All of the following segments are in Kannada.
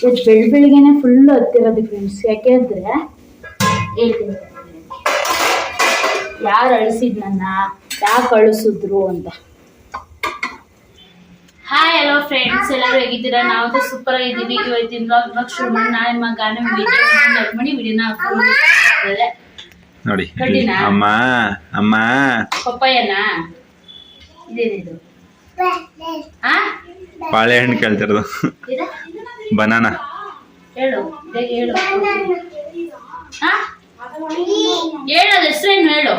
ಇವತ್ತು ಬೆಳ್ ಬೆಳಿಗ್ಗೆನೆ ಫುಲ್ ಹತ್ತಿರೋದು ಫ್ರೆಂಡ್ಸ್ ಯಾಕೆಂದ್ರೆ ಹೇಳ್ತೀನಿ ಯಾರು ಅಳಿಸಿದ್ ನನ್ನ? ಯಾಕೆ ಅಳಿಸಿದ್ರು ಅಂತ. ಹಾಯ್ ಹಲೋ ಫ್ರೆಂಡ್ಸ್ ಎಲ್ಲರೂ ಹೇಗಿದ್ದೀರಾ? ನಾವು ಸೂಪರ್ ಆಗಿದ್ದೀವಿ. ಇವತ್ತಿನ ಬ್ಲಾಗ್ ಬ್ಲಾಗ್ ಶುರು ಮಾಡಿ. ನಾಳೆ ಮಗ ನಮ್ಮ ವಿಡಿಯೋ ಲೈಕ್ ಮಾಡಿ. ವಿಡಿಯೋನ ಹಾಕೊಂಡು ನೋಡಿ? ಅಮ್ಮ ಅಮ್ಮ. ಪಪ್ಪಾಯನ? ಇದೇನಿದು? ಆ ಬಾಳೆಹಣ್ಣು ಕೇಳ್ತಿರೋದು ಇದೆ? ಬನಾನ ಹೇಳು ಅದ ಹೆಸ್ರೇನು ಹೇಳು?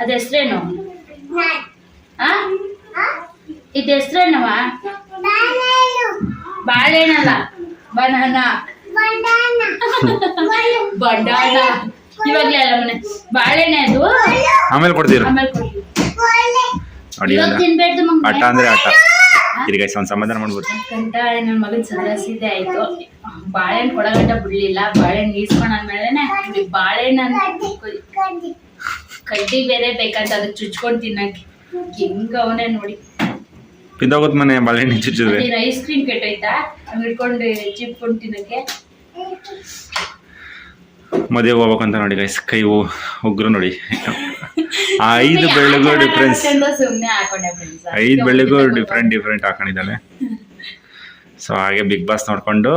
ಅದ ಹೆಸ್ರೇನು? ಆ ಇದು ಹೆಸ್ರೇನವ ಬಾಳೆಹಣ್ಣಲ್ಲ. ಬನಾನ ಬಂಡಾನ ಇವಾಗ್ಲೇ ಅಲ್ಲ ಮನೆ. ಬಾಳೆಹಣ್ಣೆ ಅದು? ಆಮೇಲೆ ಕೊಡ್ತೀರ? ಆಮೇಲೆ ಇವಾಗ ತಿನ್ಬೇಡ್ದು ಆಟ ಅಂದ್ರೆ ಆಟ. ಗೈಸ್ ಒಂದು ಸಮಾಧಾನ ಮಾಡ್ಬೋದು. ಗಂಟ ನನ್ನ ಮಗನ ಸದಸ್ಯತೆ ಆಯ್ತು. ಬಾಳೆಹಣ್ಣು ಕೊಡಗಂಟ ಬಿಡ್ಲಿಲ್ಲ ಬಾಳೆಹಣ್ಣು ಈಸ್ಕೊಂಡಾದ್ಮೇಲೆ ಬಾಳೆಹಣ್ಣು ಕಡ್ಡಿ ಬೇರೆ ಬೇಕಂತ ಅದಕ್ಕೆ ಚುಚ್ಕೊಂಡು ತಿನ್ನಕ್ಕೆ. ಹೆಂಗ ಅವನೇ ನೋಡಿ. ಬಿದ್ದೋಗುತ್ತೆ ಮನೆ ಬಾಳೆಹಣ್ಣು ಚುಚ್ಚಿದ್ರೆ. ಐಸ್ ಕ್ರೀಮ್ ಕೆಟ್ಟೋಯ್ತಾ ಹಂಗ್ ಹಿಡ್ಕೊಂಡು ಚಿಪ್ಕೊಂಡು ತಿನ್ನಕ್ಕೆ. ಮದುವೆಗೆ ಹೋಗ್ಬೇಕಂತ ನೋಡಿ ಗೈಸ್ ಕೈ ಉಗ್ರು ನೋಡಿ. ಐದು ಬೆಳ್ಳಿಗೂ ಡಿಫ್ರೆನ್ಸ್ ಐದು ಬೆಳ್ಳಿಗೂ ಡಿಫ್ರೆಂಟ್ ಡಿಫ್ರೆಂಟ್ ಹಾಕೊಂಡಿದ್ದಾಳೆ ಸೊ ಹಾಗೆ ಬಿಗ್ ಬಾಸ್ ನೋಡ್ಕೊಂಡು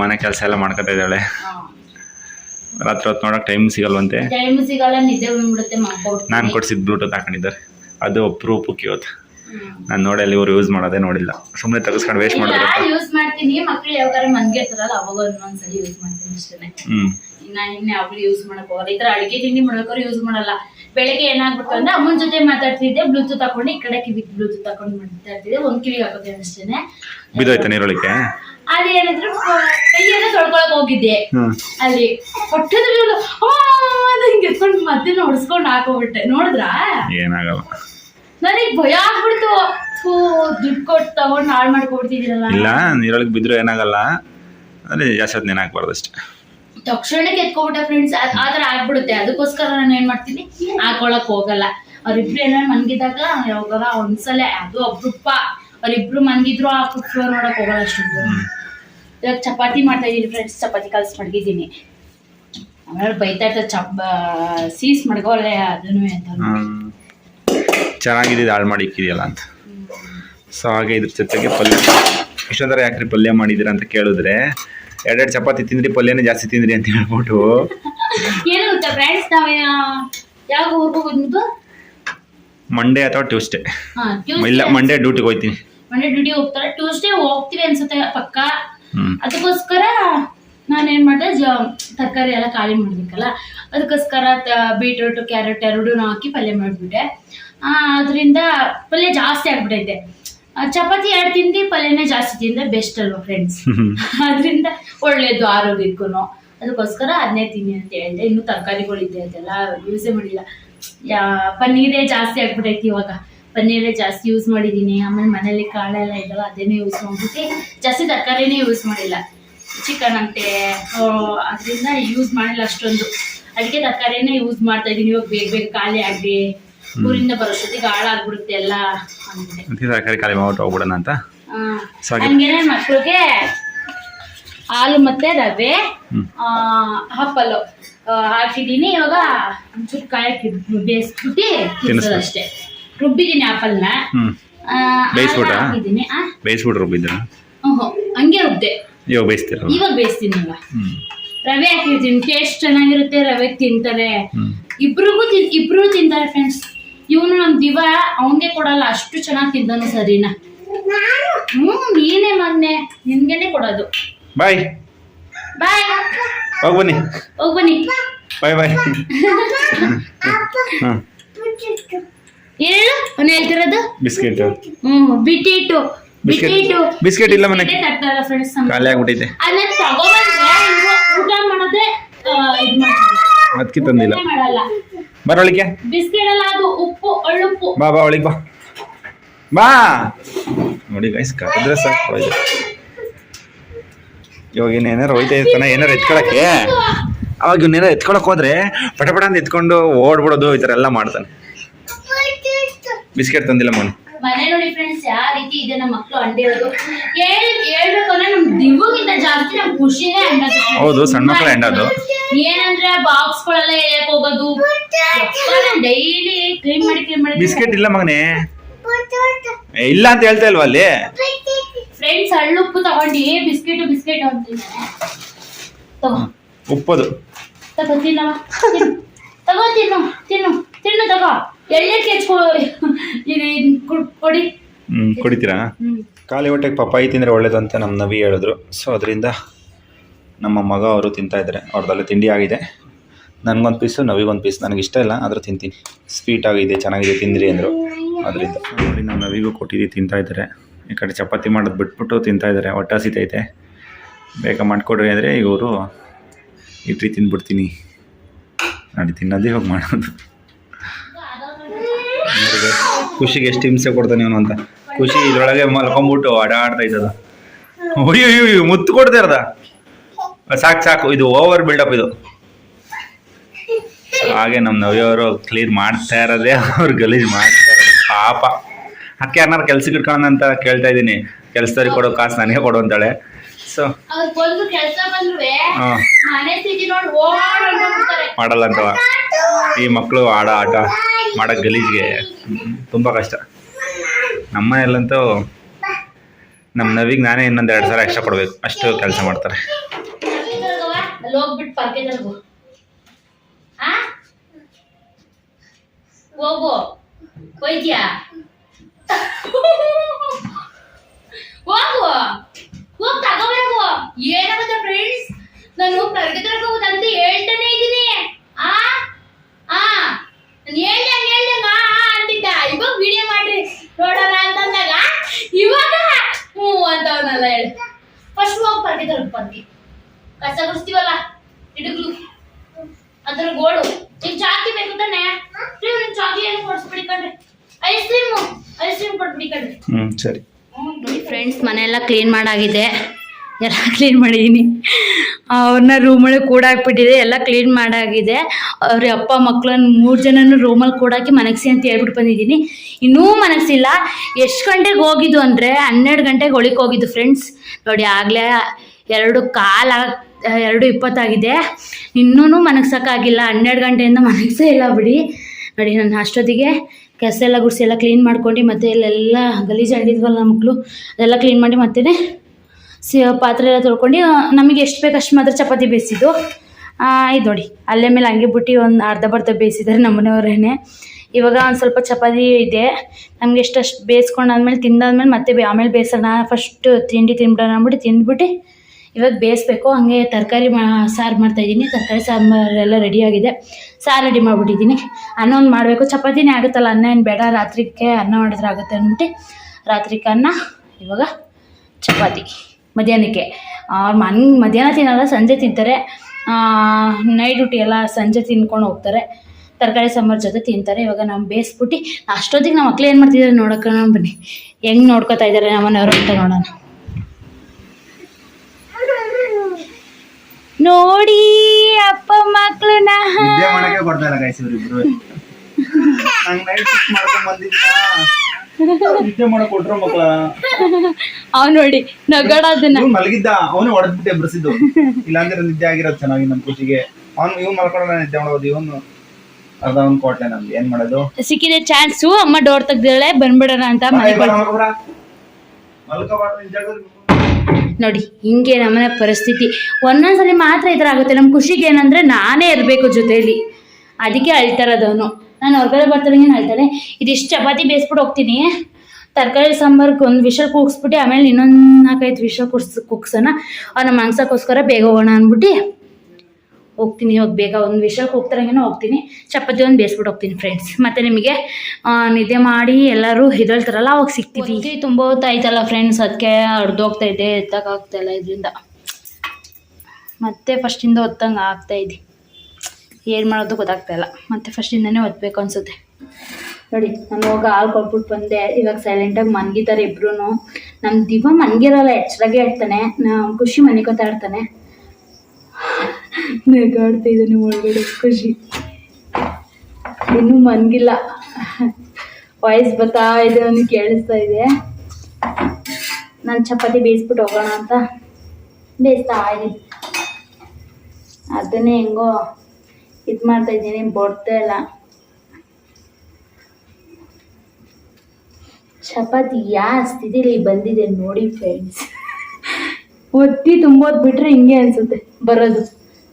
ಮನೆ ಕೆಲಸ ಎಲ್ಲ ಮಾಡ್ಕೊತಾ ಇದ್ದಾಳೆ. ರಾತ್ರಿ ಹೊತ್ತು ನೋಡೋಕೆ ಟೈಮ್ ಸಿಗಲ್ವಂತೆ. ನಾನು ಕೊಡ್ಸಿದ್ದು ಬ್ಲೂಟೂತ್ ಹಾಕೊಂಡಿದ್ದಾರೆ. ಅದು ಅಪ್ರೂಪಕ್ಕೆ ಇವತ್ತು. ನಾನು ನೋಡಿ ಅಲ್ಲಿ ಇವರು ಯೂಸ್ ಮಾಡೋದೇ ನೋಡಿಲ್ಲ. ಸುಮ್ಮನೆ ತೆಗೆಸ್ಕೊಂಡು ವೇಸ್ಟ್ ಮಾಡಿದ್ರೆ ಯೂಸ್ ಮಾಡ್ತೀನಿ ಮಕ್ಳು ಯಾವಾಗಾರ ಮನ್ಗಿರ್ತಾರಲ್ಲ ಅವಾಗ ಒಂದೊಂದ್ಸಲಿ ಯೂಸ್ ಮಾಡ್ತೀನಿ ಅಷ್ಟೇ. ಹ್ಞೂ ಇನ್ನ ಯಾವಾಗಲೂ ಯೂಸ್ ಮಾಡಕ್ ಹೋಗಲ್ಲ. ಈ ತರ ಅಡಿಗೆ ತಿಂಡಿ ಮಾಡ್ಬೇಕಾದ್ರೆ ಯೂಸ್ ಮಾಡಲ್ಲ. ಬೆಳಗ್ಗೆ ಏನಾಗ್ಬಿಟ್ಟು ಅಂದ್ರೆ ಅಮ್ಮನ ಜೊತೆ ಮಾತಾಡ್ತಿದ್ದೆ ಬ್ಲೂಟೂತ್ ಹಾಕೊಂಡು ಈ ಕಡೆ ಕಿವಿ ಬ್ಲೂಟೂತ್ ಹಾಕೊಂಡು ಮಾತಾಡ್ತಿದ್ದೆ. ಒಂದ್ ಕಿವಿ ಹಾಕೋದೆ ಅಷ್ಟೇನೆ. ಬಿದ್ದೋಯ್ತಾ ನೀರೊಳಗೆ ಅದೇನಿದ್ರು ಕೈಯನ್ನ ತೊಳ್ಕೊಳಕ್ ಹೋಗಿದ್ದೆ. ಅಲ್ಲಿ ಹೊಟ್ಟದ ಹಿಂಗೆ ಎತ್ಕೊಂಡು ಮತ್ತೆ ಹೊಡ್ಸ್ಕೊಂಡು ಹಾಕೋಬಿಟ್ಟೆ ನೋಡಿದ್ರ? ಏನಾಗಲ್ಲ. ನನಗ್ ಭಯ ಆಗ್ಬಿಡ್ತು. ಥೂ ದುಡ್ಡು ಕೊಟ್ಟು ತಗೊಂಡು ಹಾಳು ಮಾಡ್ಕೊಬಿಡ್ತಿದ್ದೀರಲ್ಲ. ಇಲ್ಲ ನೀರೊಳಗೆ ಬಿದ್ರು ಏನಾಗಲ್ಲ. ಅದೇ ಜಾಸ್ತಿ ಹೊತ್ತು ನೆನೆ ಹಾಕ್ಬಾರ್ದು ಅಷ್ಟೇ. ತಕ್ಷಣಕ್ಕೆ ಎತ್ಕೊಬಿಟ್ಟೆ ಫ್ರೆಂಡ್ಸ್ ಆ ಥರ ಆಗ್ಬಿಡುತ್ತೆ. ಅದಕ್ಕೋಸ್ಕರ ನಾನು ಏನ್ ಮಾಡ್ತೀನಿ? ಹಾಕೊಳಕ್ ಹೋಗಲ್ಲ. ಅವ್ರಿಬ್ರು ಏನಾರು ಮನ್ಗಿದಾಗ ಯಾವಾಗ ಒಂದ್ಸಲ ಅದು ಅಪರೂಪ. ಅವ್ರಿಬ್ರು ಮನ್ಗಿದ್ರು ಆ ಫ್ಲೋರ್ ನೋಡಕ್ ಹೋಗಲ್ಲ ಅಷ್ಟು ಇವಾಗ ಚಪಾತಿ ಮಾಡ್ತಾ ಇದೀನಿ ಫ್ರೆಂಡ್ಸ್ ಚಪಾತಿ ಕಲ್ಸಿ ಮಡಗಿದ್ದೀನಿ. ಆಮೇಲೆ ಬೈತಾ ಇರ್ತಾರೆ. ಚಪ್ ಸೀಸ್ ಮಡ್ಗೋಳೆ ಅದನ್ನು ಅಂತ ಚೆನ್ನಾಗಿದೆ ಹಾಳು ಮಾಡಿ ಇಕ್ಕಿದೆಯಲ್ಲ ಅಂತ. ಸೊ ಹಾಗೆ ಇದ್ರ ಜೊತೆಗೆ ಪಲ್ಯ. ಇಷ್ಟೊಂದರ ಯಾಕ್ರಿ ಪಲ್ಯ ಮಾಡಿದಿರ ಅಂತ ಕೇಳಿದ್ರೆ ಎರಡೆರಡು ಚಪಾತಿ ತಿಂದ್ರಿ ಪಲ್ಯನೇ ಜಾಸ್ತಿ ತಿಂದ್ರಿ ಅಂತ ಹೇಳ್ಬಿಟ್ಟು. ಏನು ಗೊತ್ತಾ ಫ್ರೆಂಡ್ಸ್ ನಾವು ಯಾವ ಊರ್ಗೆ ಹೋಗೋದು? ಮಂಡೇ ಅಥವಾ ಟ್ಯೂಸ್ಡೇ ಹಾ ಇಲ್ಲ ಮಂಡೇ ಡ್ಯೂಟಿಗೆ ಹೋಗ್ತೀನಿ. ಮಂಡೇ ಡ್ಯೂಟಿ ಹೋಗ್ತಾರೆ. ಟ್ಯೂಸ್ಡೇ ಹೋಗ್ತೀವಿ ಅನ್ಸುತ್ತೆ ಪಕ್ಕ. ಅದಕ್ಕೋಸ್ಕರ ನಾನು ಏನು ಮಾಡಿದೆ ಜ ತರಕಾರಿ ಎಲ್ಲ ಖಾಲಿ ಮಾಡ್ಬೇಕಲ್ಲ. ಅದಕ್ಕೋಸ್ಕರ ಬೀಟ್ರೂಟ್ ಕ್ಯಾರೆಟ್ ಎರಡೂ ಹಾಕಿ ಪಲ್ಯ ಮಾಡಿಬಿಟ್ಟೆ. ಅದರಿಂದ ಪಲ್ಯ ಜಾಸ್ತಿ ಆಗ್ಬಿಟ್ಟೈತೆ ಚಪಾತಿ ಎರಡು ತಿಂದು ಪಲ್ಯನೇ ಜಾಸ್ತಿ ತಿಂದ್ರೆ ಬೆಸ್ಟ್ ಅಲ್ವಾ ಫ್ರೆಂಡ್ಸ್ ಅದರಿಂದ ಒಳ್ಳೇದು ಆರೋಗ್ಯಕ್ಕೂ ಅದಕ್ಕೋಸ್ಕರ ಅದನ್ನೇ ತಿನ್ನಿ ಅಂತ ಹೇಳಿದೆ. ಇನ್ನು ತರಕಾರಿಗಳಿದೆ ಅದೆಲ್ಲ ಯೂಸೇ ಮಾಡಿಲ್ಲ. ಯಾ ಪನ್ನೀರೇ ಜಾಸ್ತಿ ಆಗ್ಬಿಟ್ಟೈತಿ ಇವಾಗ. ಪನ್ನೀರೇ ಜಾಸ್ತಿ ಯೂಸ್ ಮಾಡಿದ್ದೀನಿ ಆಮೇಲೆ ಮನೇಲಿ ಕಾಳೆಲ್ಲ ಇದ್ದಾವ ಅದೇನೇ ಯೂಸ್ ಮಾಡ್ಬಿಟ್ಟು ಜಾಸ್ತಿ ತರಕಾರಿನೇ ಯೂಸ್ ಮಾಡಿಲ್ಲ. ಚಿಕನ್ ಅಂತೆ ಅದರಿಂದ ಯೂಸ್ ಮಾಡಿಲ್ಲ ಅಷ್ಟೊಂದು. ಅದಕ್ಕೆ ತರಕಾರಿನೇ ಯೂಸ್ ಮಾಡ್ತಾ ಇದ್ದೀನಿ ಇವಾಗ ಬೇಗ ಬೇಗ ಖಾಲಿ ಆಗಿ ಊರಿಂದ ಬರೋಷ್ಟೊತ್ತಿಗೆ ಹಾಳಾಗ್ಬಿಡುತ್ತೆ ಎಲ್ಲ ತರಕಾರಿ ಖಾಲಿ ಮಾಡ್ಬಿಟ್ಟು ಹೋಗ್ಬಿಡೋಣ ಅಂತ? ಹಂಗೇನೆ ಮಕ್ಳಿಗೆ ಹಾಲು ಮತ್ತೆ ರವೆ. ಹಪ್ಪಲು. ಹಾಕಿದೀನಿ ಇವಾಗ ಒಂಚೂರು ಕಾಯಕ್ಕೆ ಬೇಯಿಸ್ಬಿಟ್ಟು ತಿನ್ನಿಸ್ಬೇಕು. ಅಷ್ಟೇ. ರುಬ್ಬಿದೀನಿ ಆಪಲ್ನ. ಬೇಯಿಸ್ಬಿಟ್ಟಾ? ಬೇಯಿಸ್ಬಿಟ್ಟು ರುಬ್ಬಿದ್ದ ಹ್ಞೂ ಹಂಗೆ ರುಬ್ಬೆ ಇವಾಗ ಬೇಯಿಸ್ತೀರ? ಇವಾಗ ಬೇಯಿಸ್ತೀನಲ್ಲ ಹ್ಞೂ ರವೆ ಹಾಕಿರ್ತೀನಿ. ಟೇಸ್ಟ್ ಚೆನ್ನಾಗಿರುತ್ತೆ ರವೆ ತಿಂತಾರೆ. ಇಬ್ರಿಗೂ ತಿನ್ ಇಬ್ರು ತಿಂತಾರೆ ಫ್ರೆಂಡ್ಸ್ ಇವನು ನಮ್ ದಿವ ಅವನ್ಗೆ ಕೊಡಲ್ಲ ಅಷ್ಟು ಚೆನ್ನಾಗಿ ತಿಂದನು ಸರಿನಾ. ಹ್ಮ್ ನೀನೇ ಮೊನ್ನೆ ನಿನ್ಗೆನೆ ಕೊಡೋದು. ಬಾಯ್. ಬಾಯ್. ಹೋಗಿ ಬನ್ನಿ. ಹೋಗ್ ಬನ್ನಿ. ಬಾಯ್ ಬಾಯ್. ಏನು ಅವ್ನು ಹೇಳ್ತಿರೋದು? ಬಿಸ್ಕೆಟ್. ಹ್ಮ್ ಬಿಟ್ಟಿಟ್ಟು ಬಿಸ್ಕೆಟ್- ಬಿಟ್ಟಿಟ್ಟು. ಬಿಸ್ಕೆಟ್ ಇಲ್ಲ ಫ್ರೆಂಡ್ಸ್ ಖಾಲಿ ಆಗ್ಬಿಟ್ಟಿದೆ. ಊಟ ಮಾಡೋದೇ ಅದಕ್ಕೆ ತಂದಿಲ್ಲ. ಮಾಡಲ್ಲ. ಬರೋಳಿಗೆ ಬಿಸ್ಕೆಟ್ ಅಲ್ಲ ಅದು ಉಪ್ಪು ಅಳ್ಳುಪ್ಪು ಬಾ ಬಾ ಒಳಗೆ ಬಾ. ಬಾ. ನೋಡಿ ಗೈಸ್ ಕರೆದ್ರೆ ಸಾಕು ಇವಾಗ ಇನ್ನು ಏನಾರು ಹೋಯ್ತಾ ಇರ್ತಾನೆ ಏನಾರು ಎತ್ಕೊಳಕ್ಕೆ? ಅವಾಗ ಇವನ್ನೇನಾರು ಎತ್ಕೊಳಕ್ ಹೋದ್ರೆ ಪಟ ಪಟ ಅಂತ ಎತ್ಕೊಂಡು ಓಡ್ಬಿಡೋದು ಈ ಥರ ಎಲ್ಲ ಮಾಡ್ತಾನೆ. ಬಿಸ್ಕೆಟ್ ತಂದಿಲ್ಲ ಮೋನಿ. ಮನೆ ನೋಡಿ ಫ್ರೆಂಡ್ಸ್ ಯಾವ ರೀತಿ ಇದೆ ನಮ್ಮ ಮಕ್ಕಳು ಅಂಡಿರೋದು ನಮ್ ಹೇಳ್ಬೇಕು ಅಂದ್ರೆ ನಮ್ ಖುಷಿನೇ ಹೌದು, ಸಣ್ಣ ಮಕ್ಕಳು ಅಂಡದು ಏನಂದ್ರೆ ಬಾಕ್ಸ್ ಗಳೆಲ್ಲ ಎಳೆಯಕ್ ಹೋಗೋದು. ಡೈಲಿ ಕ್ಲೀನ್ ಮಾಡಿ ಕ್ಲೀನ್ ಮಾಡಿ ಬಿಸ್ಕೆಟ್ ಇಲ್ಲ ಮಗನೇ? ಇಲ್ಲ ಅಂತ ಹೇಳ್ತಾ ಇಲ್ವಾ ಅಲ್ಲಿ? ಫ್ರೆಂಡ್ಸ್ ಹಳ್ಳುಪ್ಪು ತಗೊಂಡಿ ಬಿಸ್ಕೆಟ್ ಬಿಸ್ಕೆಟ್ ಅಂತೀನಿ ತಗೋ. ಉಪ್ಪದು. ತಗೋ ತಿನ್ನವ. ತಗೋ ತಿನ್ನು ತಿನ್ನು. ತಿನ್ನು ತಗೋ ಎಳ್ಳೆ ಕೆಚ್ಕೊ ಇದು ಕೊಡಿ ಹ್ಮ್ ಕುಡಿತೀರಾ? ಖಾಲಿ ಹೊಟ್ಟೆಗೆ ಪಪ್ಪಾಯಿ ತಿಂದರೆ ಒಳ್ಳೇದು ಅಂತ ನಮ್ಮ ನವಿ ಹೇಳಿದ್ರು. ಸೊ ಅದರಿಂದ ನಮ್ಮ ಮಗ ಅವರು ತಿಂತಾ ಇದ್ದಾರೆ. ಅವ್ರದ್ದೆಲ್ಲ ತಿಂಡಿ ಆಗಿದೆ. ನನಗೊಂದು ಪೀಸು ನವಿಗೊಂದು ಪೀಸ್ ನನಗೆ ಇಷ್ಟ ಇಲ್ಲ ಆದರೂ ತಿಂತೀನಿ. ಸ್ವೀಟ್ ಆಗಿದೆ ಚೆನ್ನಾಗಿದೆ ತಿಂದ್ರಿ ಅಂದರು. ಅದರಿಂದ. ನೋಡಿ ನಾವು ನವಿಗೂ ಕೊಟ್ಟಿದ್ದೀವಿ ತಿಂತಾ ಇದ್ದಾರೆ. ಈ ಕಡೆ ಚಪಾತಿ ಮಾಡೋದು ಬಿಟ್ಬಿಟ್ಟು ತಿಂತಾ ಇದ್ದಾರೆ. ಹೊಟ್ಟೆ ಹಸಿತೈತೆ ಬೇಗ ಮಾಡಿಕೊಡ್ರಿ ಅಂದರೆ ಇವರು ಇಟ್ರಿ ತಿಂದ್ಬಿಡ್ತೀನಿ ನೋಡಿ ತಿನ್ನೋದೇ ಹೋಗಿ ಮಾಡೋದು. ಖುಷಿಗೆ ಎಷ್ಟು ಹಿಂಸೆ ಕೊಡ್ತಾನೆ ಇವನು ಅಂತ. ಖುಷಿ ಇದ್ರೊಳಗೆ ಮಲ್ಕೊಂಬಿಟ್ಟು ಆಟ ಆಡ್ತಾ ಇದ್ದದ. ಅಯ್ಯೋ ಮುತ್ತು ಕೊಡ್ತಾ ಇರ್ದ? ಸಾಕು ಸಾಕು, ಇದು ಓವರ್ ಬಿಲ್ಡಪ್ ಇದು. ಹಾಗೆ ನಮ್ಮ ನವಿಯವರು ಕ್ಲೀನ್ ಮಾಡ್ತಾ ಇರೋದೇ, ಅವ್ರು ಗಲೀಜು ಮಾಡ್ತಾ ಇರೋದು. ಪಾಪ. ಅಕ್ಕ ಯಾರನ್ನಾರು ಕೆಲ್ಸಕ್ಕೆ ಇಟ್ಕೊಂಡಂತ ಕೇಳ್ತಾ ಇದ್ದೀನಿ. ಕೆಲಸದವ್ರಿಗೆ ಕೊಡೋ ಕಾಸು ನನಗೆ ಕೊಡು ಅಂತಾಳೆ. ಸೊ ಮಾಡಲ್ಲ ಅಂತವ ಈ ಮಕ್ಕಳು ಆಡೋ ಆಟ ಮಾಡೋ ಗಲೀಜಿಗೆ. ತುಂಬ ಕಷ್ಟ. ನಮ್ಮ ಮನೆಯಲ್ಲಂತೂ ನಮ್ಮ ನವಿಗೆ ನಾನೇ ಇನ್ನೊಂದು ಎರಡು ಸಾವಿರ ಎಕ್ಸ್ಟ್ರಾ ಕೊಡಬೇಕು. ಅಷ್ಟು ಕೆಲಸ ಮಾಡ್ತಾರೆ. ಹೋಗು. ಹೋಗು. ಹೋಗ್ ತಗೋಬೇಕು ಏನಾಗುತ್ತೆ ಫ್ರೆಂಡ್ಸ್ ನಾನು ಪರ್ಕೆ ಅಂತ ಹೋಗುದಂತ ಹೇಳ್ತಾನೆ ಇದ್ದೀನಿ. ಆ? ಆ? ನಾನು ಹೇಳ್ದೆ ಹೇಳ್ದೆ ಆ ಅಂತಿದ್ದ. ಇವಾಗ ವಿಡಿಯೋ ಮಾಡ್ರಿ. ನೋಡೋಣ ಅಂತಂದಾಗ ಇವಾಗ ಹ್ಞೂ ಅಂತವನ್ನೆಲ್ಲ ಹೇಳಿ. ಫಸ್ಟ್ ಹೋಗಿ ಪರ್ಕೆ ಬಂದಿ ಕಸ ಗುಡಿಸ್ತೀವಲ್ಲ ಹಿಡುಗ್ಲು. ಅದ್ರ ಗೋಳು. ನಿಮ್ ಚಾಕಿ ಬೇಕು ತಾನೆ? ನೀವು ನಿಮ್ ಚಾಕಿ ಏನು ಕೊಡಿಸ್ಬಿಡಿ ಕಣ್ರಿ. ಐಸ್ ಕ್ರೀಮ್ ಐಸ್ ಕ್ರೀಮ್ ಕೊಟ್ಬಿಡಿ ಕಣ್ರಿ. ಹ್ಞೂ ಸರಿ. ಫ್ರೆಂಡ್ಸ್ ಮನೆಯೆಲ್ಲ ಕ್ಲೀನ್ ಮಾಡಾಗಿದೆ. ಎಲ್ಲ ಕ್ಲೀನ್ ಮಾಡಿದ್ದೀನಿ ಅವ್ರನ್ನ ರೂಮೊಳಗೆ ಕೂಡಾಕ್ಬಿಟ್ಟಿದೆ ಎಲ್ಲ ಕ್ಲೀನ್ ಮಾಡಾಗಿದೆ. ಅವ್ರ ಅಪ್ಪ ಮಕ್ಕಳನ್ನ ಮೂರು ಜನನು ರೂಮಲ್ಲಿ ಕೂಡಾಕಿ ಮನಗ್ಸಿ ಅಂತ ಹೇಳ್ಬಿಟ್ಟು ಬಂದಿದ್ದೀನಿ. ಇನ್ನೂ ಮನಗ್ಸಿಲ್ಲ. ಎಷ್ಟು ಗಂಟೆಗೆ ಹೋಗಿದ್ದು ಅಂದರೆ ಹನ್ನೆರಡು ಗಂಟೆಗೆ ಒಳಗೆ ಹೋಗಿದ್ದು ಫ್ರೆಂಡ್ಸ್ ನೋಡಿ ಆಗಲೇ ಎರಡು ಕಾಲ, ಎರಡು ಇಪ್ಪತ್ತಾಗಿದೆ. ಇನ್ನೂ ಮನಗ್ಸೋಕ್ಕಾಗಿಲ್ಲ ಹನ್ನೆರಡು ಗಂಟೆಯಿಂದ ಮನಗ್ಸೇ ಇಲ್ಲ ಬಿಡಿ. ನೋಡಿ ನಾನು ಅಷ್ಟೊತ್ತಿಗೆ ಕೆಸ ಎಲ್ಲ ಗುಡಿಸಿ ಎಲ್ಲ ಕ್ಲೀನ್ ಮಾಡ್ಕೊಂಡು ಮತ್ತೆ ಇಲ್ಲೆಲ್ಲ ಗಲೀಜು ಹಂಡಿದ್ವಲ್ಲ ನಮ್ಮ ಮಕ್ಕಳು ಅದೆಲ್ಲ ಕ್ಲೀನ್ ಮಾಡಿ ಮತ್ತೆ ಸಿ ಪಾತ್ರೆ ಎಲ್ಲ ತೊಳ್ಕೊಂಡು, ನಮಗೆ ಎಷ್ಟು ಬೇಕು ಅಷ್ಟು ಮಾತ್ರ ಚಪಾತಿ ಬೇಯಿಸಿದ್ದು. ಇದು ನೋಡಿ, ಅಲ್ಲೇ ಮೇಲೆ ಹಂಗೆ ಬಿಟ್ಟು ಒಂದು ಅರ್ಧ ಬರ್ಧ ಬೇಯಿಸಿದ್ದಾರೆ ನಮ್ಮನೆಯವರೇನೆ ಇವಾಗ ಒಂದು ಸ್ವಲ್ಪ ಚಪಾತಿ ಇದೆ, ನಮ್ಗೆ ಎಷ್ಟಷ್ಟು ಬೇಯಿಸ್ಕೊಂಡಾದ್ಮೇಲೆ, ತಿಂದಾದ್ಮೇಲೆ ಮತ್ತೆ ಆಮೇಲೆ ಬೇಯಿಸೋಣ. ಫಸ್ಟ್ ತಿಂಡಿ ತಿನ್ಬಿಡೋಣ ಅಂದ್ಬಿಟ್ಟು ತಿಂದ್ಬಿಟ್ಟು ಇವಾಗ ಬೇಯಿಸ್ಬೇಕು. ಹಂಗೆ ತರಕಾರಿ ಮಾ, ಸಾರು ಮಾಡ್ತಾಯಿದ್ದೀನಿ ತರಕಾರಿ ಸಾಂಬಾರೆಲ್ಲ ರೆಡಿಯಾಗಿದೆ ಸಾರು ರೆಡಿ ಮಾಡಿಬಿಟ್ಟಿದ್ದೀನಿ. ಅನ್ನ ಒಂದು ಮಾಡಬೇಕು. ಚಪಾತಿನೇ ಆಗುತ್ತಲ್ಲ, ಅನ್ನ ಏನು ಬೇಡ. ರಾತ್ರಿಗೆ ಅನ್ನ ಮಾಡಿದ್ರೆ ಆಗುತ್ತೆ ಅಂದ್ಬಿಟ್ಟು ರಾತ್ರಿಗೆ ಅನ್ನ, ಇವಾಗ ಚಪಾತಿ. ಮಧ್ಯಾಹ್ನಕ್ಕೆ. ಅವ್ರು ಮನ್, ಮಧ್ಯಾಹ್ನ ತಿನ್ನಲ್ಲ, ಸಂಜೆ ತಿಂತಾರೆ. ನೈಟ್ ಡ್ಯೂಟಿ ಎಲ್ಲ ಸಂಜೆ ತಿನ್ಕೊಂಡು ಹೋಗ್ತಾರೆ. ತರಕಾರಿ ಸಾಂಬಾರು ಜೊತೆ ತಿಂತಾರೆ. ಇವಾಗ ನಾವು ಬೇಯಿಸ್ಬಿಟ್ಟು, ಅಷ್ಟೊತ್ತಿಗೆ ನಮ್ಮ ಮಕ್ಳು ಏನು ಮಾಡ್ತಿದ್ದಾರೆ ನೋಡೋಕೆ ಬನ್ನಿ. ಹೆಂಗೆ ನೋಡ್ಕೊತಾ ಇದ್ದಾರೆ ನಮ್ಮನೆಯವರು ಅಂತ ನೋಡೋಣ. ನೋಡಿ ಅಪ್ಪ ಮಕ್ಕಳನ್ನ ನಿದ್ದೆ ಮಾಡಕ್ಕೆ ಕೊಡ್ತಾ ಇಲ್ಲ ಗೈಸ್ ಇವರಿಬ್ರು ನಂಗೆ ನೈಟ್ ಶಿಫ್ಟ್ ಮಾಡ್ಕೊಂಡ್ ಬಂದಿದ್ದ ನಿದ್ದೆ ಮಾಡಕ್ ಕೊಟ್ರು ಮಕ್ಕಳ ಅವ್ ನೋಡಿ ನಗಡೋದನ್ನ ಇವ್ನು ಮಲಗಿದ್ದ ಅವನೇ ಹೊಡೆದ್ಬಿಟ್ಟು ಎಬ್ರಿಸಿದ್ದು ಇಲ್ಲಾಂದ್ರೆ ನಿದ್ದೆ ಆಗಿರೋದು ಚೆನ್ನಾಗಿ ನಮ್ಮ ಖುಷಿಗೆ ಅವ್ನು ಇವ್ ಮಲ್ಕೊಂಡ ನಿದ್ದೆ ಮಾಡೋದು ಇವನು ಅರ್ಧ ಅವ್ನು ಕೊಟ್ಟೆ ನಮ್ಗೆ ಏನ್ ಮಾಡೋದು? ಸಿಕ್ಕಿದೆ ಚಾನ್ಸು ಅಮ್ಮ ಡೋರ್ ತೆಗ್ದೇಳೆ ಬಂದ್ಬಿಡೋಣ ಅಂತ. ಮಲ್ಕೋಬಾರ್ದು ಜಾಗದಲ್ಲಿ ನೋಡಿ, ಹಿಂಗೆ ನಮ್ಮನೆ ಪರಿಸ್ಥಿತಿ. ಒಂದೊಂದ್ಸಲಿ ಮಾತ್ರ ಈ ಥರ ಆಗುತ್ತೆ. ನಮ್ಮ ಖುಷಿಗೆ ಏನಂದ್ರೆ ನಾನೇ ಇರಬೇಕು ಜೊತೆಯಲ್ಲಿ ಅದಕ್ಕೆ ಅಳ್ತಾರದವನು ನಾನು ಹೊರಗಡೆ ಬರ್ತಂಗೆ ಅಳ್ತಾರೆ ಇದಿಷ್ಟು ಚಪಾತಿ ಬೇಯಿಸ್ಬಿಟ್ಟು ಹೋಗ್ತೀನಿ. ತರಕಾರಿ ಸಾಂಬಾರ್ಗೆ ಒಂದು ವಿಷಲ್ ಕೂಗಿಸ್ಬಿಟ್ಟು ಆಮೇಲೆ ಇನ್ನೊಂದು ನಾಲ್ಕೈದು ವಿಷ ಕುಡ್ಸ್ ಕುಗ್ಸೋಣ. ಅವ್ನ ಮಾಂಸಕ್ಕೋಸ್ಕರ ಬೇಗ ಹೋಗೋಣ ಅಂದ್ಬಿಟ್ಟು ಹೋಗ್ತೀನಿ ಇವಾಗ ಬೇಗ ಒಂದು ವಿಷಯಕ್ಕೆ ಹೋಗ್ತಾರಂಗೆ ಹೋಗ್ತೀನಿ. ಚಪಾತಿ ಒಂದು ಬೇಯಿಸ್ಬಿಟ್ಟು ಹೋಗ್ತೀನಿ ಫ್ರೆಂಡ್ಸ್ ಮತ್ತೆ ನಿಮಗೆ ನಿದ್ದೆ ಮಾಡಿ ಎಲ್ಲರೂ ಹೆದಳ್ತಾರಲ್ಲ ಅವಾಗ ಸಿಗ್ತೀವಿ. ತುಂಬ ಹೊತ್ತಾಯ್ತಲ್ಲ ಫ್ರೆಂಡ್ಸ್ ಅದಕ್ಕೆ ಹೋಗ್ತಾ ಇದೆ ಎತ್ತಕ್ಕಾಗ್ತಾ ಇಲ್ಲ ಇದರಿಂದ. ಮತ್ತೆ ಫಸ್ಟಿಂದ ಒತ್ತಂಗೆ ಆಗ್ತಾಯಿದ್ದೆ ಇದೆ. ಏನು ಮಾಡೋದು ಗೊತ್ತಾಗ್ತಾ ಇಲ್ಲ. ಮತ್ತೆ ಫಸ್ಟಿಂದನೇ ಒತ್ತಬೇಕು ಅನ್ಸುತ್ತೆ. ನೋಡಿ ನಾನು ಹೋಗಿ ಹಾಲು ಕೊಟ್ಬಿಟ್ಟು ಬಂದೆ. ಇವಾಗ ಸೈಲೆಂಟಾಗಿ ಮನ್ಗಿದ್ದಾರೆ ಇಬ್ರು ನಮ್ಮ ದಿವ ಮನ್ಗಿರಲ್ಲ ಎಚ್ಚರಾಗೆ ಇರ್ತಾನೆ. ನಾನು ಖುಷಿ ಮನಿಕೋತಾ ಇರ್ತಾನೆ. ನೆಗಾಡ್ತಾ ಇದ್ದಾನೆ ಒಳಗಡೆ, ಖುಷಿ. ಇನ್ನೂ ಮನ್ಗಿಲ್ಲ. ವಾಯ್ಸ್ ಬರ್ತಾ ಇದೆ ಅವನಿಗೆ ಕೇಳಿಸ್ತಾ ಇದೆ. ನಾನು ಚಪಾತಿ ಬೇಯಿಸ್ಬಿಟ್ಟು ಹೋಗೋಣ ಅಂತ ಬೇಯಿಸ್ತಾ ಇದೆ ಅದನ್ನೇ ಹೆಂಗೋ ಇದು ಮಾಡ್ತಾ ಇದ್ದೀನಿ ಬಡ್ತಾ ಇಲ್ಲ. ಚಪಾತಿ ಯಾವ ಸ್ಥಿತಿಲಿ ಬಂದಿದೆ ನೋಡಿ ಫ್ರೆಂಡ್ಸ್ ಒತ್ತಿ ತುಂಬೋದ್ ಬಿಟ್ರೆ ಹಿಂಗೆ ಅನ್ಸುತ್ತೆ, ಬರೋದು.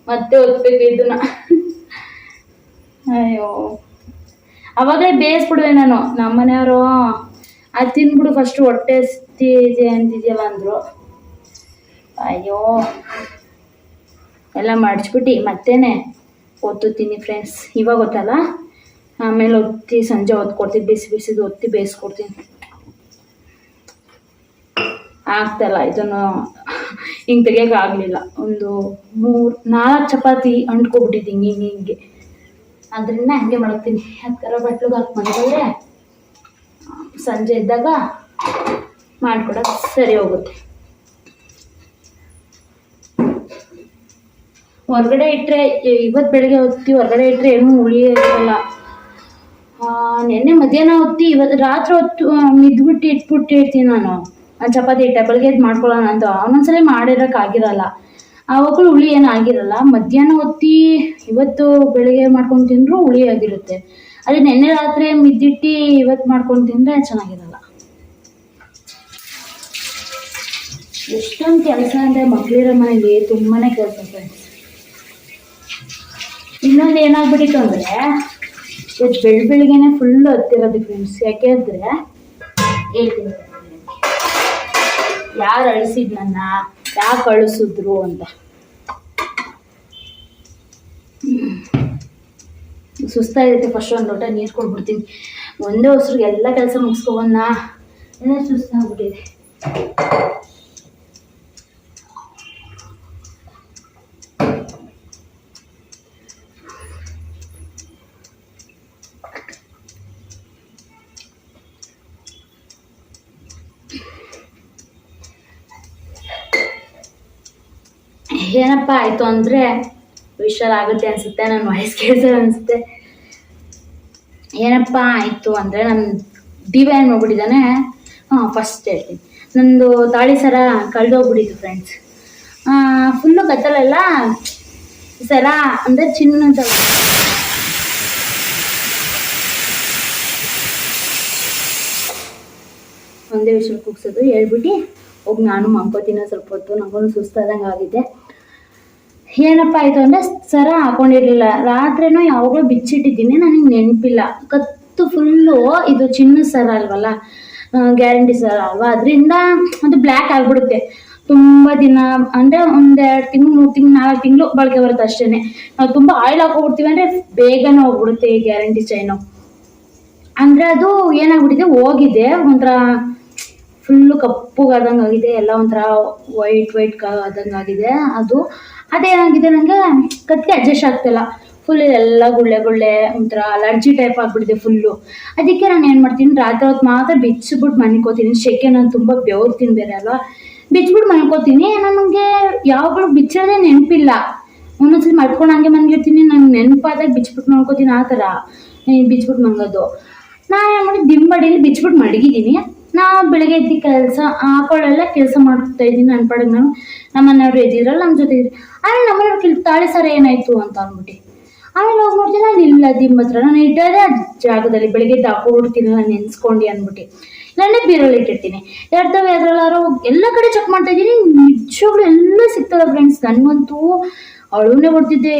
ಮತ್ತೆ ಒತ್ಬೇಕು ಇದನ್ನ. ಅಯ್ಯೋ. ಅವಾಗಲೇ ಬೇಯಿಸ್ಬಿಡುವೆ ನಾನು. ನಮ್ಮ ಮನೆಯವರು, ಅದು ತಿಂದ್ಬಿಡು ಫಸ್ಟ್ ಹೊಟ್ಟೆ ಇದೆ ಅಂತಿದ್ಯಲ್ಲ ಅಂದರು. ಅಯ್ಯೋ. ಎಲ್ಲ ಮಾಡಿಸ್ಬಿಟ್ಟು ಮತ್ತೇನೆ? ಒತ್ತುತ್ತೀನಿ ಫ್ರೆಂಡ್ಸ್ ಇವಾಗ ಗೊತ್ತಲ್ಲ? ಆಮೇಲೆ ಒತ್ತಿ ಸಂಜೆ ಒತ್ಕೊಡ್ತೀನಿ ಬಿಸಿ ಬಿಸಿದು ಒತ್ತಿ ಬೇಯಿಸ್ಕೊಡ್ತೀನಿ. ಆಗ್ತಲ್ಲ ಇದನ್ನು ಹಿಂಗೆ ತೆಗಿಯೋಕ್ಕಾಗಲಿಲ್ಲ ಒಂದು ಮೂರು, ನಾಲ್ಕು ಚಪಾತಿ ಅಂಟ್ಕೊಬಿಟ್ಟಿದ್ದೀನಿ ಹಿಂಗೆ ಹಿಂಗೆ ಅದರಿಂದ ಹಂಗೆ ಮಾಡ್ತೀನಿ. ಅದಕ್ಕಾರ ಬಟ್ಲಿಗೆ ಹಾಕಿ ಮಾಡಿದ್ರೆ ಸಂಜೆ ಇದ್ದಾಗ ಮಾಡಿಕೊಡೋಕೆ ಸರಿ ಹೋಗುತ್ತೆ. ಹೊರಗಡೆ ಇಟ್ಟರೆ ಇವತ್ತು ಬೆಳಗ್ಗೆ ಹೊತ್ತಿ ಹೊರಗಡೆ ಇಟ್ಟರೆ ಏನೂ ಉಳಿಯೋದಿಲ್ಲ ನೆನ್ನೆ ಮಧ್ಯಾಹ್ನ ಹೊತ್ತಿ ಇವತ್ತು ರಾತ್ರಿ ಹೊತ್ತು ಮಿದ್ಬಿಟ್ಟು ಇಟ್ಬಿಟ್ಟಿರ್ತೀನಿ ನಾನು. ಆ ಚಪಾತಿ ಬೆಳಗ್ಗೆ ಎದ್ದು ಮಾಡ್ಕೊಳ್ಳೋಣ ಅಂತ ಒಂದೊಂದ್ಸಲ ಮಾಡಿರೋಕ್ಕಾಗಿರಲ್ಲ. ಆವಾಗಲೂ ಹುಳಿ ಏನು ಆಗಿರಲ್ಲ. ಮಧ್ಯಾಹ್ನ ಹೊತ್ತಿ ಇವತ್ತು ಬೆಳಿಗ್ಗೆ ಮಾಡ್ಕೊಂಡು ತಿಂದರೂ ಹುಳಿ ಆಗಿರುತ್ತೆ. ಅದೇ ನೆನ್ನೆ ರಾತ್ರಿ ಮಿದ್ದಿಟ್ಟು ಇವತ್ತು ಮಾಡ್ಕೊಂಡು ತಿಂದರೆ ಚೆನ್ನಾಗಿರಲ್ಲ. ಎಷ್ಟೊಂದು ಕೆಲಸ ಅಂದರೆ ಮಕ್ಕಳಿರೋ ಮನೆಗೆ ತುಂಬಾ ಕೆಲಸ ಫ್ರೆಂಡ್ಸ್ ಇನ್ನೊಂದು ಏನಾಗ್ಬಿಟ್ಟಿತ್ತು ಅಂದರೆ ಇವತ್ತು ಬೆಳ ಫುಲ್ ಹತ್ತಿರೋದು ಫ್ರೆಂಡ್ಸ್ ಯಾಕೆ ಅಂದರೆ, ಹೇಳ್ತೀನಿ. ಯಾರು ಅಳಿಸಿದ್ ನನ್ನ? ಯಾಕೆ ಅಳಿಸಿದ್ರು ಅಂತ. ಸುಸ್ತಾಗಿರುತ್ತೆ ಫಸ್ಟ್ ಒಂದು ಲೋಟ ನೀರು ಕೊಟ್ಬಿಡ್ತೀನಿ ಒಂದೇ ಹೊಸ್ರಿಗೆ ಎಲ್ಲ ಕೆಲಸ ಮುಗಿಸ್ಕೊಬಂದ ಎಲ್ಲ ಸುಸ್ತಾಗ್ಬಿಟ್ಟಿದೆ? ಏನಪ್ಪ ಆಯಿತು ಅಂದರೆ ಆಗುತ್ತೆ ಅನಿಸುತ್ತೆ ನನ್ನ ವಾಯ್ಸ್ ಕೇಳ್ತಾರೆ ಅನಿಸುತ್ತೆ. ಏನಪ್ಪ ಆಯಿತು ಅಂದರೆ ನನ್ನ ವಿ ಏನು ಮಾಡ್ಬಿಟ್ಟಿದ್ದಾನೆ? ಹಾಂ ಫಸ್ಟ್ ಹೇಳ್ತೀನಿ. ನಂದು ತಾಳಿ ಸರ ಕಳೆದೋಗ್ಬಿಟ್ಟಿತ್ತು ಫ್ರೆಂಡ್ಸ್ ಫುಲ್ಲು ಗದ್ದಲೆಲ್ಲ ಸರ ಅಂದರೆ ಚಿನ್ನದ ಒಂದೇ ವಿಷಯ ಕೂಗ್ಸೋದು, ಹೇಳ್ಬಿಟ್ಟು ಹೋಗಿ, ನಾನು ಮಲ್ಕೋತೀನಿ ಸ್ವಲ್ಪ ಹೊತ್ತು ನನಗೂ ಸುಸ್ತಾದಂಗೆ ಆಗಿದೆ ಏನಪ್ಪ ಆಯಿತು ಅಂದರೆ ಸರ ಹಾಕೊಂಡಿರಲಿಲ್ಲ. ರಾತ್ರಿನೂ ಯಾವಾಗಲೂ ಬಿಚ್ಚಿಟ್ಟಿದ್ದೀನಿ, ನನಗೆ ನೆನಪಿಲ್ಲ. ಕತ್ತು ಫುಲ್ಲು ಇದು ಚಿನ್ನದ ಸರ ಅಲ್ವಲ್ಲ? ಗ್ಯಾರಂಟಿ ಸರ ಅಲ್ವಾ? ಅದರಿಂದ ಅದು ಬ್ಲ್ಯಾಕ್ ಆಗಿಬಿಡುತ್ತೆ. ತುಂಬ ದಿನ, ಅಂದರೆ ಒಂದೆರಡು ತಿಂಗಳು, ಮೂರು ತಿಂಗಳು, ನಾಲ್ಕು ತಿಂಗಳು ಬಳಕೆ ಬರುತ್ತೆ ಅಷ್ಟೇ ನಾವು ತುಂಬ ಆಯಿಲ್ ಹಾಕೋಬಿಡ್ತೀವಿ ಅಂದರೆ ಬೇಗನೆ ಹೋಗ್ಬಿಡುತ್ತೆ ಈ ಗ್ಯಾರಂಟಿ ಚೈನು ಅಂದರೆ ಅದು ಏನಾಗ್ಬಿಟ್ಟಿದೆ, ಹೋಗಿದೆ. ಒಂಥರ ಫುಲ್ಲು ಕಪ್ಪುಗಾದಂಗೆ ಆಗಿದೆ ಎಲ್ಲ ಒಂಥರ ವೈಟ್ ವೈಟ್ ಆದಂಗೆ ಆಗಿದೆ ಅದು ಅದೇನಾಗಿದೆ ನನಗೆ ಕತ್ತಿಗೆ ಅಡ್ಜಸ್ಟ್ ಆಗ್ತಿಲ್ಲ. ಫುಲ್ ಎಲ್ಲ ಗುಳ್ಳೆ ಗುಳ್ಳೆ ಒಂಥರ ಅಲರ್ಜಿ ಟೈಪ್ ಆಗಿಬಿಟ್ಟಿದೆ ಫುಲ್ಲು ಅದಕ್ಕೆ ನಾನು ಏನು ಮಾಡ್ತೀನಿ? ರಾತ್ರಿ ಹೊತ್ತು ಮಾತ್ರ ಬಿಚ್ಚಿಬಿಟ್ಟು ಮನ್ಕೋತೀನಿ ಶೆಕೆ ನಾನು ತುಂಬ ಬೆವರ್ತೀನಿ ಬೇರೆ ಅಲ್ವಾ? ಬಿಚ್ಚಿಬಿಟ್ಟು ಮನ್ಕೋತೀನಿ ನನಗೆ ಯಾವಾಗಲೂ ಬಿಚ್ಚೋದೆ ನೆನಪಿಲ್ಲ. ಒಂದೊಂದ್ಸಲಿ ಮಲ್ಕೊಂಡು ಹಂಗೆ ಮನ್ಗಿರ್ತೀನಿ ನಂಗೆ ನೆನಪಾದಾಗ ಬಿಚ್ಬಿಟ್ಟು ಮನ್ಕೋತೀನಿ ಆ ಥರ. ಬಿಚ್ಬಿಟ್ಟು ಮಂಗೋದು ನಾನು ಏನು ಮಾಡಿ ದಿಂಬಡಿಲಿ ಬಿಚ್ಚಿಬಿಟ್ಟು ಮಡಗಿದ್ದೀನಿ ನಾ ಬೆಳಗ್ಗೆ ಎದ್ದು ಕೆಲಸ ಹಾಕೊಳ್ಳೆಲ್ಲ ಕೆಲಸ ಮಾಡ್ತಾ ಇದ್ದೀನಿ ನನ್ನ ಪಾಡಿಗೆ ನಾನು. ನಮ್ಮ ಮನೆಯವ್ರು ಎದ್ದಿದ್ರಲ್ಲ ನಮ್ಮ ಜೊತೆ ಇದ್ರು ಆಮೇಲೆ ನಮ್ಮ ಮನೆಯವ್ರು ಕಿಲ್ ತಾಳಿ ಸರ ಏನಾಯಿತು ಅಂತ ಅಂದ್ಬಿಟ್ಟು. ಆಮೇಲೆ ಹೋಗಿ ನೋಡ್ತೀನಿ ನಾನು ಇಲ್ಲ ದಿಮ್ಮ ಹತ್ರ ನಾನು ಇಟ್ಟದೇ ಆ ಜಾಗದಲ್ಲಿ ಬೆಳಗ್ಗೆ ಎದ್ದು ಹಾಕೊಂಡ್ಬಿಡ್ತೀನಿ ನಾನು ನೆನ್ಸ್ಕೊಂಡು ಅಂದ್ಬಿಟ್ಟು. ಇಲ್ಲಾಂದ್ರೆ ಬೀರಲ್ಲಿ ಇಟ್ಟಿರ್ತೀನಿ. ಎರ್ತವೆ ಅದ್ರಲ್ಲಾರೋ ಎಲ್ಲ ಕಡೆ ಚೆಕ್ ಮಾಡ್ತಾ ಇದ್ದೀನಿ. ನಿಜವಾಗ್ಲೂ ಎಲ್ಲ ಸಿಗ್ತದೆ ಫ್ರೆಂಡ್ಸ್ ನನಗಂತೂ ಅಳುನೇ ಬರ್ತಿದ್ದೆ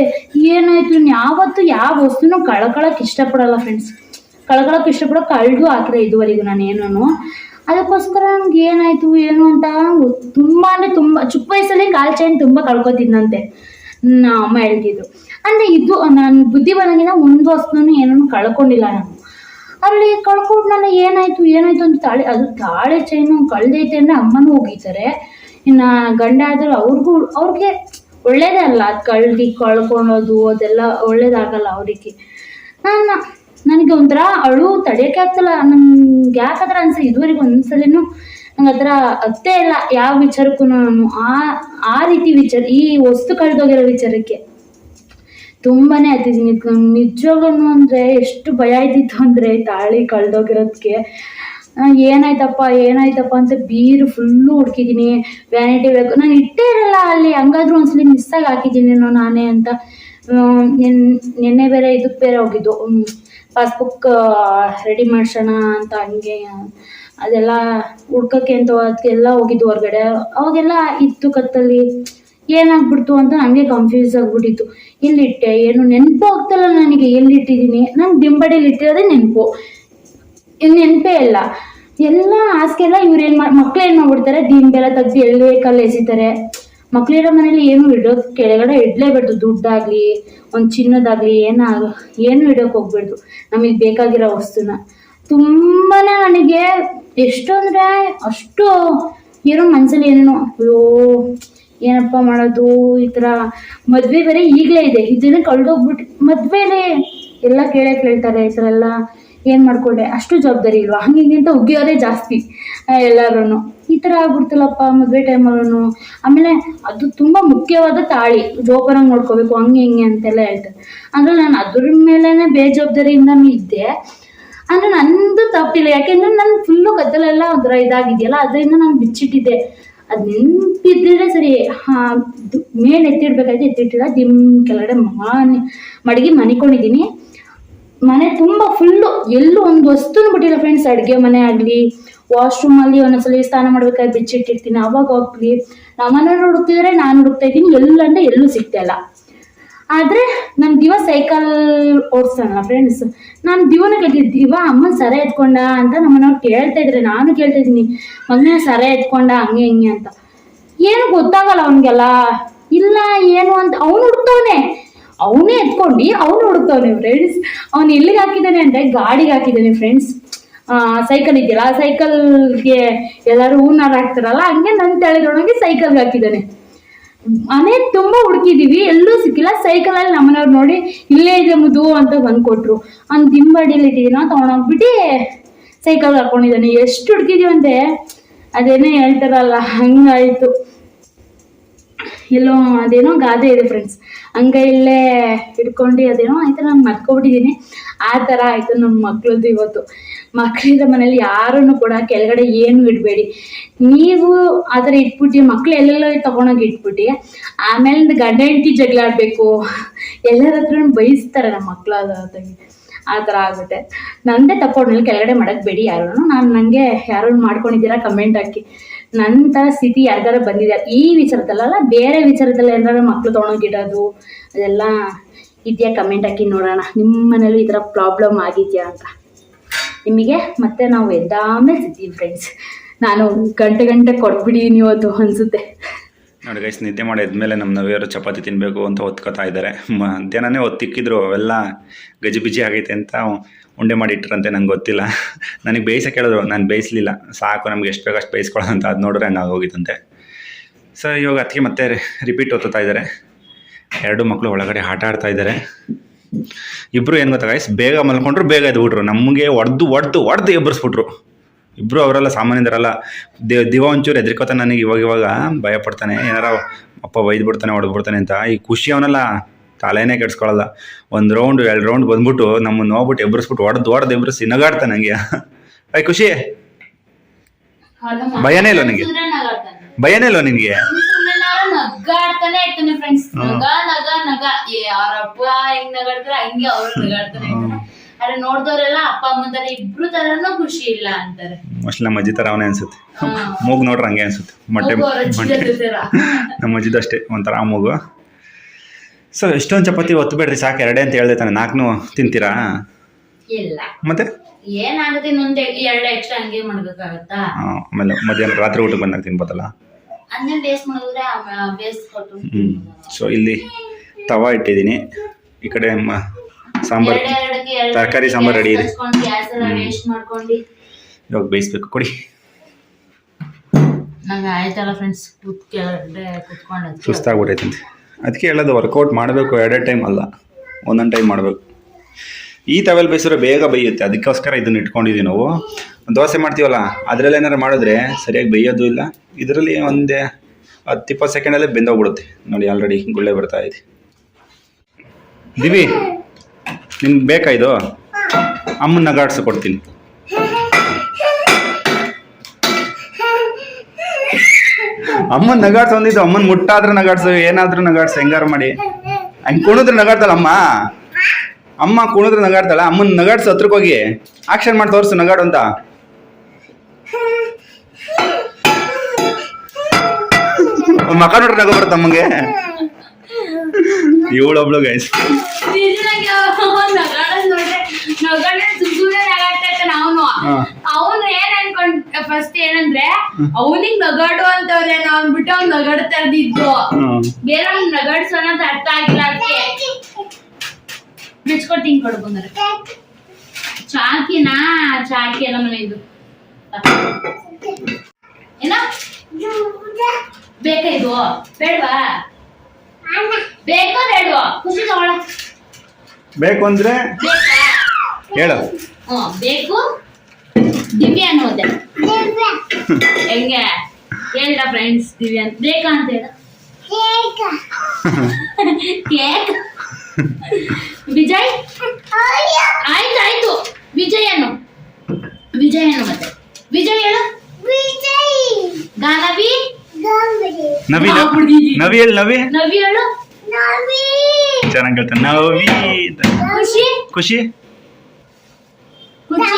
ಏನಾಯ್ತು ಯಾವತ್ತು ಯಾವ ವಸ್ತುನೂ ಕಳ್ಕೊಳಕ್ಕೆ ಇಷ್ಟಪಡಲ್ಲ ಫ್ರೆಂಡ್ಸ್ ಕಳ್ಕೊಳಕ್ಕೆ ಇಷ್ಟಪಡೋ ಕಳ್ದು ಹಾಕಿದೆ ಇದುವರೆಗೂ ನಾನು ಏನೂ ಅದಕ್ಕೋಸ್ಕರ ನನಗೆ ಏನಾಯಿತು, ಏನು ಅಂತ ತುಂಬಾ ಅಂದರೆ ತುಂಬ, ಚಿಕ್ಕ ವಯಸ್ಸಲ್ಲಿ ಕಾಲು ಚೈನ್ ತುಂಬ ಕಳ್ಕೊತಿದ್ನಂತೆ. ನಮ್ಮ ಅಮ್ಮ ಹೇಳ್ತಿದ್ರು. ಅಂದರೆ ಇದು, ನಾನು ಬುದ್ಧಿ ಬಂದಾಗಿನ ಒಂದು ವಸ್ತುನೂ ಏನೂ ಕಳ್ಕೊಂಡಿಲ್ಲ ನಾನು. ಅಲ್ಲಿ ಕಳ್ಕೊಂಡ್ನಲ್ಲ ಏನಾಯಿತು ಏನಾಯಿತು ಅಂತ ತಾಳೆ, ಅದು ತಾಳೆ ಚೈನು ಕಳ್ದೈತೆ ಅಂದರೆ ಅಮ್ಮನೂ ಹೋಗಿದ್ದಾರೆ. ಇನ್ನ ಗಂಡ ಆದರೂ ಅವ್ರಿಗೂ, ಅವ್ರಿಗೆ ಒಳ್ಳೇದೇ ಅಲ್ಲ ಅದು ಕಳ್ದಿ, ಕಳ್ಕೊಳೋದು ಅದೆಲ್ಲ ಒಳ್ಳೇದಾಗಲ್ಲ ಅವರಿಗೆ. ನಾನು ನನಗೆ ಒಂಥರ ಅಳು ತಡೆಯೋಕೆ ಆಗ್ತಲ್ಲ. ನಂಗೆ ಯಾಕಂದ್ರೆ ಅನ್ಸ, ಇದುವರೆಗೂ ಒಂದ್ಸಲಿನೂ ನಂಗೆ ಥರ ಅತ್ತೇ ಇಲ್ಲ ಯಾವ ವಿಚಾರಕ್ಕೂ ನಾನು ಆ ಆ ರೀತಿ ವಿಚಾರ, ಈ ವಸ್ತು ಕಳೆದೋಗಿರೋ ವಿಚಾರಕ್ಕೆ. ತುಂಬಾನೇ ಹತ್ತಿದ್ದೀನಿ. ನಿಜವಾಗ್ಲೂ ಅಂದರೆ ಎಷ್ಟು ಭಯ ಆಯ್ತಿತ್ತು ಅಂದರೆ ತಾಳಿ ಕಳೆದೋಗಿರೋದಕ್ಕೆ ಏನಾಯ್ತಪ್ಪ ಏನಾಯ್ತಪ್ಪ ಅಂತ ಬೀರು ಫುಲ್ಲು ಹುಡ್ಕಿದ್ದೀನಿ. ವ್ಯಾನಿಟಿ ಬೇಕು ನಾನು ಇಟ್ಟೇ ಇರಲ್ಲ ಅಲ್ಲಿ. ಹಂಗಾದ್ರೂ ಒಂದ್ಸಲಿ ಮಿಸ್ಸಾಗಿ ಹಾಕಿದ್ದೀನಿ ನಾನೇ ಅಂತ. ನಿನ್ನೆ ಬೇರೆ ಇದಕ್ಕೆ ಬೇರೆ ಹೋಗಿದ್ದು. ಪಾಸ್ಬುಕ್ ರೆಡಿ ಮಾಡ್ಸೋಣ ಅಂತ ಹಂಗೆ, ಅದೆಲ್ಲ ಹುಡ್ಕಕ್ಕೆ ಅಂತ ಅದಕ್ಕೆಲ್ಲ ಹೋಗಿದ್ದು ಹೊರಗಡೆ. ಅವಾಗೆಲ್ಲ ಇತ್ತು ಕತ್ತಲ್ಲಿ, ಏನಾಗ್ಬಿಡ್ತು ಅಂತ ನನಗೆ ಕನ್ಫ್ಯೂಸ್ ಆಗ್ಬಿಟ್ಟಿತ್ತು. ಎಲ್ಲಿಟ್ಟೆ, ಏನು ನೆನಪು ಆಗ್ತಲ್ಲ ನನಗೆ, ಎಲ್ಲಿಟ್ಟಿದ್ದೀನಿ? ನಾನು ದಿಂಬಡಿಯಲ್ಲಿ ಇಟ್ಟಿರೋದೇ ನೆನಪು. ನೆನಪೇ ಇಲ್ಲ. ಎಲ್ಲ ಹಾಸಿಗೆಲ್ಲ ಇವ್ರು ಏನು ಮಾಡಿ ಮಕ್ಳು ಏನು ಮಾಡ್ಬಿಡ್ತಾರೆ, ದಿಂಬೆಲ್ಲ ತೆಗ್ದು ಎಲ್ಲಿ ಕಲ್ಲು ಎಸಿತಾರೆ. ಮಕ್ಳಿರೋ ಮನೇಲಿ ಏನು ಇಡೋದು? ಕೆಳಗಡೆ ಇಡಲೇಬಾರ್ದು ದುಡ್ಡಾಗಲಿ, ಒಂದು ಚಿನ್ನದಾಗಲಿ ಏನಾಗ ಏನು ಇಡೋಕೆ ಹೋಗ್ಬಾರ್ದು ನಮಗೆ ಬೇಕಾಗಿರೋ ವಸ್ತುನ. ತುಂಬಾ ನನಗೆ ಎಷ್ಟು ಅಂದರೆ ಅಷ್ಟು ಏನೋ ಮನಸ್ಸಲ್ಲಿ ಏನೇನೋ, ಅಯ್ಯೋ, ಏನಪ್ಪ ಮಾಡೋದು ಈ ಥರ ಮದುವೆ ಬೇರೆ ಈಗಲೇ ಇದೆ. ಇದನ್ನ ಕಳ್ದೋಗ್ಬಿಟ್ಟು ಮದುವೆನೇ ಎಲ್ಲ ಕೇಳೇ ಕೇಳ್ತಾರೆ ಈ ಥರ ಎಲ್ಲ. ಏನು ಮಾಡ್ಕೊಂಡೆ? ಅಷ್ಟು ಜವಾಬ್ದಾರಿ ಇಲ್ವಾ? ಹಂಗೆ ಹಿಂಗೆ ಅಂತ ಉಗಿಯೋದೇ ಜಾಸ್ತಿ ಎಲ್ಲರೂ ಈ ಥರ ಆಗ್ಬಿಡ್ತಲ್ಲಪ್ಪ ಮದುವೆ ಟೈಮಲ್ಲೂ. ಆಮೇಲೆ ಅದು ತುಂಬ ಮುಖ್ಯವಾದ ತಾಳಿ, ಜೋಪಾನಾಗಿ ನೋಡ್ಕೋಬೇಕು, ಹಂಗೆ ಹಿಂಗೆ ಅಂತೆಲ್ಲ ಹೇಳ್ತಾರೆ. ಅಂದರೆ ನಾನು ಅದ್ರ ಮೇಲೇ ಬೇಜವಾಬ್ದಾರಿಯಿಂದನೂ ಇದ್ದೆ. ಅಂದ್ರೆ ನಂದು ತಪ್ಪಿಲ್ಲ. ಯಾಕೆಂದ್ರೆ ನಾನು ಫುಲ್ಲು ಗದ್ದಲೆಲ್ಲ ಒಂಥರ ಇದಾಗಿದೆಯಲ್ಲ, ಅದರಿಂದ ನಾನು ಬಿಚ್ಚಿಟ್ಟಿದ್ದೆ. ಅದು ನಿಂತಿದ್ದರೆ ಸರಿ, ಹಾಂ ಮೇಲೆ ಎತ್ತಿಡ್ಬೇಕಾದ್ರೆ ಎತ್ತಿಟ್ಟಿಲ್ಲ. ದಿಮ್ ಕೆಳಗಡೆ ಮನೆ ಮಡಗಿ ಮನಿಕೊಂಡಿದ್ದೀನಿ. ಮನೆ ತುಂಬ ಫುಲ್ಲು ಎಲ್ಲೂ ಒಂದು ವಸ್ತುನೂ ಬಿಟ್ಟಿಲ್ಲ ಫ್ರೆಂಡ್ಸ್ ಅಡುಗೆ ಮನೆ ಆಗಲಿ ವಾಶ್ರೂಮಲ್ಲಿ ಒಂದೊಂದ್ಸಲಿ ಸ್ನಾನ ಮಾಡ್ಬೇಕಾದ್ರೆ ಬಿಚ್ಚಿಟ್ಟಿರ್ತೀನಿ ಅವಾಗ ಹೋಗ್ಲಿ. ನಮ್ಮನೆ ಹುಡುಕ್ತಿದ್ರೆ ನಾನು ಹುಡುಕ್ತಾ ಇದ್ದೀನಿ ಎಲ್ಲಂದ್ರೆ ಎಲ್ಲೂ ಸಿಗ್ತಾ ಇಲ್ಲ. ಆದರೆ ನಮ್ಮ ದಿವ ಸೈಕಲ್ ಓಡಿಸ್ತಾನಲ್ಲ ಫ್ರೆಂಡ್ಸ್ ನಾನು ದಿವನ ಕೇಳ್ತಿದ್ದೆ ದಿವ ಅಮ್ಮ ಸರ ಎತ್ಕೊಂಡ ಅಂತ ನಮ್ಮನವ್ರು ಕೇಳ್ತಾ ಇದ್ರೆ ನಾನು ಕೇಳ್ತಾ ಇದ್ದೀನಿ ಮೊನ್ನೆ ಸರ ಎತ್ಕೊಂಡ, ಹಂಗೆ, ಹಿಂಗೆ ಅಂತ. ಏನು ಗೊತ್ತಾಗಲ್ಲ ಅವನಿಗೆಲ್ಲ. ಇಲ್ಲ, ಏನು ಅಂತ, ಅವನು ಹುಡುಕ್ತವನೆ. ಅವನೇ ಎತ್ಕೊಂಡು, ಅವನು ಹುಡುಕ್ತವನೆ ಫ್ರೆಂಡ್ಸ್ ಅವ್ನು ಎಲ್ಲಿಗೆ ಹಾಕಿದ್ದಾನೆ ಅಂದರೆ ಗಾಡಿಗೆ ಹಾಕಿದ್ದಾನೆ ಫ್ರೆಂಡ್ಸ್ ಸೈಕಲ್ ಇದೆಯಲ್ಲ, ಆ ಸೈಕಲ್ಗೆ ಎಲ್ಲರೂ ಹೂನಾರ ಹಾಕ್ತಾರಲ್ಲ, ಹಂಗೆ ನನ್ನ ತಲೆದೊಳಗೆ ಸೈಕಲ್ಗೆ ಹಾಕಿದ್ದಾನೆ. ಮನೆ ತುಂಬ ಹುಡುಕಿದೀವಿ, ಎಲ್ಲೂ ಸಿಕ್ಕಿಲ್ಲ. ಸೈಕಲಲ್ಲಿ ನಮ್ಮನವ್ರು ನೋಡಿ, ಇಲ್ಲೇ ಇದೆ ಮುದು ಅಂತ ಬಂದು ಕೊಟ್ರು ಅವ್ನು ದಿಂಬಡಿಯಲ್ಲಿ ಇಟ್ಟಿದ್ದೀನ ತೊಗೊಂಡೋಗ್ಬಿಟ್ಟು ಸೈಕಲ್ ಹಾಕೊಂಡಿದ್ದಾನೆ. ಎಷ್ಟು ಹುಡುಕಿದೀವಿ ಅಂತೆ ಅದೇನೋ ಹೇಳ್ತಾರಲ್ಲ, ಹಂಗಾಯ್ತು. ಎಲ್ಲೋ ಅದೇನೋ ಗಾದೆ ಇದೆ ಫ್ರೆಂಡ್ಸ್ ಹಂಗ ಇಲ್ಲೇ ಇಟ್ಕೊಂಡು ಅದೇನೋ ಆಯ್ತು ನಾನು ಮರ್ಕೊಬಿಟ್ಟಿದ್ದೀನಿ ಆ ಥರ ಆಯಿತು ನಮ್ಮ ಮಕ್ಳದ್ದು ಇವತ್ತು. ಮಕ್ಕಳಿಂದ ಮನೇಲಿ ಯಾರನ್ನು ಕೂಡ ಕೆಳಗಡೆ ಏನು ಇಡಬೇಡಿ. ನೀವು ಥರ ಇಟ್ಬಿಟ್ಟು, ಮಕ್ಳು ಎಲ್ಲೆಲ್ಲೋ ತೊಗೊಂಡೋಗಿ ಇಟ್ಬಿಟ್ಟು, ಆಮೇಲೆ ಗಂಡ ಹೆಂಡತಿ ಜಗಳ ಆಡಬೇಕು. ಎಲ್ಲರ ಹತ್ರ ಬಯಸ್ತಾರೆ ನಮ್ಮ ಮಕ್ಕಳು ಅದಾಗಿ ಆ ಥರ ಆಗುತ್ತೆ ನಂದೇ ತಕೊಂಡ್ಮೇಲೆ ಕೆಳಗಡೆ ಮಾಡೋಕ್ಕೆ ಬೇಡಿ ಯಾರೂ ನಾನು ನನಗೆ ಯಾರು ಮಾಡ್ಕೊಂಡಿದ್ದೀರಾ ಕಮೆಂಟ್ ಹಾಕಿ. ನನ್ನ ಥರ ಸ್ಥಿತಿ ಯಾರಿಗಾರ ಬಂದಿದ್ದಾರೆ ಈ ವಿಚಾರದಲ್ಲ ಬೇರೆ ವಿಚಾರದಲ್ಲಿ ಏನಾರು ಮಕ್ಳು ತೊಗೊಂಡೋಗಿಡೋದು ಅದೆಲ್ಲ ಇದೆಯಾ ಕಮೆಂಟ್ ಹಾಕಿ ನೋಡೋಣ. ನಿಮ್ಮ ಮನೇಲೂ ಈ ಥರ ಪ್ರಾಬ್ಲಮ್ ಆಗಿದೆಯಾ ಅಂತ. ನಿಮಗೆ ಮತ್ತೆ ನಾವು ಎದ್ದಾಮೇಲೆ ಸಿಗ್ತೀವಿ ಫ್ರೆಂಡ್ಸ್ ನಾನು ಗಂಟೆ ಗಂಟೆ ಕೊಟ್ಬಿಡೀನಿ ಇವತ್ತು ಅನಿಸುತ್ತೆ. ನೋಡಿ ಗೈಸ್ ನಿದ್ದೆ ಮಾಡಿ ಎದ್ಮೇಲೆ ನಮ್ಮ ನವಿಯರು ಚಪಾತಿ ತಿನ್ನಬೇಕು ಅಂತ ಒತ್ಕೊತಾ ಇದ್ದಾರೆ. ಮಧ್ಯಾಹ್ನನೇ ಒತ್ತಿಕ್ಕಿದ್ರು ಅವೆಲ್ಲ ಗಜಿಬಿಜಿ ಆಗೈತೆ ಅಂತ ಉಂಡೆ ಮಾಡಿಟ್ಟರಂತೆ, ನಂಗೆ ಗೊತ್ತಿಲ್ಲ. ನನಗೆ ಬೇಯಿಸೋ ಕೇಳಿದ್ರು ನಾನು ಬೇಯಿಸಲಿಲ್ಲ. ಸಾಕು, ನಮ್ಗೆ ಎಷ್ಟು ಬೇಕಷ್ಟು ಬೇಯಿಸ್ಕೊಳ್ಳೋ ಅಂತ ಅದು ನೋಡಿದ್ರೆ ಹಂಗೆ ಆಗೋಗಿತ್ತಂತೆ. ಸೊ ಇವಾಗ ಅದಕ್ಕೆ ಮತ್ತೆ ರಿಪೀಟ್ ಓದ್ತಾ ಇದ್ದಾರೆ. ಎರಡು ಮಕ್ಕಳು ಒಳಗಡೆ ಆಟ ಆಡ್ತಾ ಇದ್ದಾರೆ. ಇಬ್ಬರು ಏನು ಗೊತ್ತಾ ಗೈಸ್ ಬೇಗ ಮಲ್ಕೊಂಡ್ರು ಬೇಗ ಎದ್ಬಿಟ್ರು. ನಮಗೆ ಒಡ್ದು ಒಡ್ದು ಒಡ್ದು ಎಬ್ಬರಿಸ್ಬಿಟ್ರು ಇಬ್ಬರು ಅವರೆಲ್ಲ ಸಾಮಾನ್ಯದರಲ್ಲ ದೇವ್ ದಿವ ಒಂಚೂರು ಎದ್ರಿಕೋತ ನನಗೆ ಇವಾಗ ಇವಾಗ ಭಯ ಪಡ್ತಾನೆ ಏನಾರ ಅಪ್ಪ ಒಯ್ದು ಬಿಡ್ತಾನೆ ಹೊಡೆದು ಬಿಡ್ತಾನೆ ಅಂತ. ಈ ಖುಷಿ ಅವನಲ್ಲ ತಲೆನೇ ಕೆಡ್ಸ್ಕೊಳಲ್ಲ. ಒಂದು ರೌಂಡ್ ಎರಡು ರೌಂಡ್ ಬಂದ್ಬಿಟ್ಟು ನಮ್ಮನ್ನು ನೋಡ್ಬಿಟ್ಟು ಎಬ್ಬರಿಸ್ಬಿಟ್ಟು ಹೊಡೆದು ಹೊಡೆದು ಎಬ್ಬರಿಸಿ ನಗಾಡ್ತಾನೆ ಹಂಗೆ ಅಯ್ ಖುಷಿ. ಭಯನೇ ಇಲ್ಲ ನನಗೆ. ಭಯನೇ ಇಲ್ವ ನಿನಗೆ ನಗಾಡ್ತಾನೆ ಆದ್ರೆ ನೋಡ್ದವ್ರೆಲ್ಲ ಅಪ್ಪ ಅಮ್ಮ ತರ ಇಬ್ರು ತರನು ಖುಷಿ ಇಲ್ಲ ಅಂತಾರೆ. ಮೋಸ್ಟ್ಲಿ ನಮ್ಮ ಅಜ್ಜಿ ಅವನೇ ಅನ್ಸುತ್ತೆ. ಮೂಗ್ ನೋಡ್ರೆ ಹಂಗೆ ಅನ್ಸುತ್ತೆ. ಮೊಟ್ಟೆ ತರ. ನಮ್ಮ ಅಜ್ಜಿದ ಅಷ್ಟೇ ಒಂಥರ ಮೂಗು. ಸೊ ಎಷ್ಟೊಂದು ಚಪಾತಿ ಒತ್ತು ಬೇಡ್ರಿ ಸಾಕು ಎರಡೇ ಅಂತ ಹೇಳ್ದೆ ತಾನೆ. ನಾಲ್ಕು ತಿಂತೀರಾ? ಇಲ್ಲ. ಮತ್ತೆ? ಏನಾಗುತ್ತೆ ಇನ್ನೊಂದ್ ಎರಡು ಎಕ್ಸ್ಟ್ರಾ ಹಂಗೆ ಮಾಡ್ಬೇಕಾಗತ್ತಾ? ಆಮೇಲೆ ಮಧ್ಯಾಹ್ನ ರಾತ್ರಿ ಊಟಕ್ಕೆ ಬಂದಾಗ ತಿನ್ಬೋದಲ್ಲ? ಅನ್ನೇ ಬೇಸ್ ಮಾಡಿದ್ರೆ ಬೇಸ್ ಕೊಟ್ಟು ಸೊ ಇಲ್ಲಿ ತವಾ ಇಟ್ಟಿದ್ದೀನಿ. ಈ ಕಡೆ ಸಾಂಬಾರ್ ತರಕಾರಿ ಸಾಂಬಾರ್ ರೆಡಿ ಇದೆ. ಇವಾಗ ಬೇಯಿಸ್ಬೇಕು ಕೊಡಿ. ನಂಗೆ ಆಯ್ತಲ್ಲ ಫ್ರೆಂಡ್ಸ್ ಕೂತ್ ಕೆಳಗಡೆ ಕುತ್ಕೊಂಡು ಸುಸ್ತಾಗ್ಬಿಟ್ಟೈತಂತೆ ಅದಕ್ಕೆ ಹೇಳೋದು ವರ್ಕೌಟ್ ಮಾಡಬೇಕು ಎರಡೆರಡು ಟೈಮ್ ಅಲ್ಲ ಒಂದೊಂದು ಟೈಮ್ ಮಾಡಬೇಕು. ಈ ತವೆಲ್ ಬೇಯಿಸಿದ್ರೆ ಬೇಗ ಬೇಯುತ್ತೆ ಅದಕ್ಕೋಸ್ಕರ ಇದನ್ನ ಇಟ್ಕೊಂಡಿದ್ದೀವಿ ನಾವು. ದೋಸೆ ಮಾಡ್ತೀವಲ್ಲ ಅದರಲ್ಲಿ ಏನಾರು ಮಾಡಿದ್ರೆ ಸರಿಯಾಗಿ ಬೇಯೋದು ಇಲ್ಲ. ಇದರಲ್ಲಿ ಒಂದೇ ಹತ್ತು ಇಪ್ಪತ್ತು ಸೆಕೆಂಡಲ್ಲೇ ಬೆಂದೋಗ್ಬಿಡುತ್ತೆ. ನೋಡಿ ಆಲ್ರೆಡಿ ಗುಳ್ಳೆ ಬರ್ತಾ ಇದೆ. ದಿವಿ ನಿಮ್ಗೆ ಬೇಕಾ ಇದು? ಅಮ್ಮನ ನಗಾಡ್ಸಿ ಕೊಡ್ತೀನಿ. ಅಮ್ಮನ ನಗಾಡ್ಸ ಒಂದಿದ್ದು ಅಮ್ಮನ ಮುಟ್ಟಾದ್ರೂ ನಗಾಡ್ಸು, ಏನಾದ್ರೂ ನಗಾಡ್ಸ, ಹೆಂಗಾರು ಮಾಡಿ. ಹಂಗೆ ಕುಣಿದ್ರೆ ನಗಾಡ್ತಾಳ ಅಮ್ಮ? ಅಮ್ಮ ಕುಣಿದ್ರೆ ನಗಾಡ್ತಾಳ ಅಮ್ಮನ ನಗಾಡ್ಸು ಹತ್ರಕ್ಕೆ ಹೋಗಿ. ಆಕ್ಷನ್ ಮಾಡಿ ತೋರಿಸು ನಗಾಡು ಅಂತ. ಮಕ ನೋಡ್ರಿ ನಗ ಬರುತ್ತೆ ಅಮ್ಮಂಗೆ? ಇವಳೊಬ್ಳು ಗೈಸ್ ಅವ್ನ್ ನಗಾಡೋದ್ ನೋಡ್ರೆ ನಗಾಡ ಸುಮ್ಮನೆ ನಗಾಡ್ತಾ ಇರ್ತಾನೆ ಅವನು. ಅವನು ಏನ್ ಅನ್ಕೊಂಡ್ ಫಸ್ಟ್ ಏನಂದ್ರೆ ಅವನಿಗ್ ನಗಾಡು ಅಂತವ್ರೆ ಅಂದ್ಬಿಟ್ಟು ಅವ್ನ್ ನಗಾಡ್ತಾ ಇದ್ದಿದ್ದು. ಬೇರೆ ಅವ್ನ್ ನಗಾಡ್ಸೋಣ ಅಂತ ಅರ್ಥ ಆಗಿಲ್ಲ ಅದಕ್ಕೆ ಮೆಚ್ಕೊಡ್ತೀನಿ ಕೊಡು ಬಂದರೆ ಚಾಕಿನಾ? ಚಾಕಿ ಅಲ್ಲ ಮನೆ ಇದು. ಏನೋ? ಬೇಕಾ ಇದು? ಬೇಡವಾ? ಬೇಕೋ ಬೇಡವಾ ಖುಷಿ ತಗೊಳ ಬೇಕು ಅಂದ್ರೆ ಹೇಳು. ಬೇಕು. ದಿವ್ಯ ಅನ್ನೋದೆ ಹೆಂಗೆ? ಹೇಳ್ದ ಫ್ರೆಂಡ್ಸ್ ದಿವ್ಯ ಅಂತ. ಬೇಕಾ ಅಂತ ಹೇಳ. ಕೇಕ್. ವಿಜಯ್? ಆಯ್ತು ಆಯ್ತು. ವಿಜಯ್ ಅನ್ನು. ವಿಜಯ್ ಅನ್ನು ಮತ್ತೆ ವಿಜಯ್ ಹೇಳು. ಗಾನವಿ? ನವಿ ನವಿ ಹೇಳು ನವಿ ನವಿ ಹೇಳು. ಚೆನ್ನಾಗಿ ಹೇಳ್ತಾನೆ ನವಿ ಅಂತ. ಖುಷಿ ಖುಷಿ ಖುಷಿ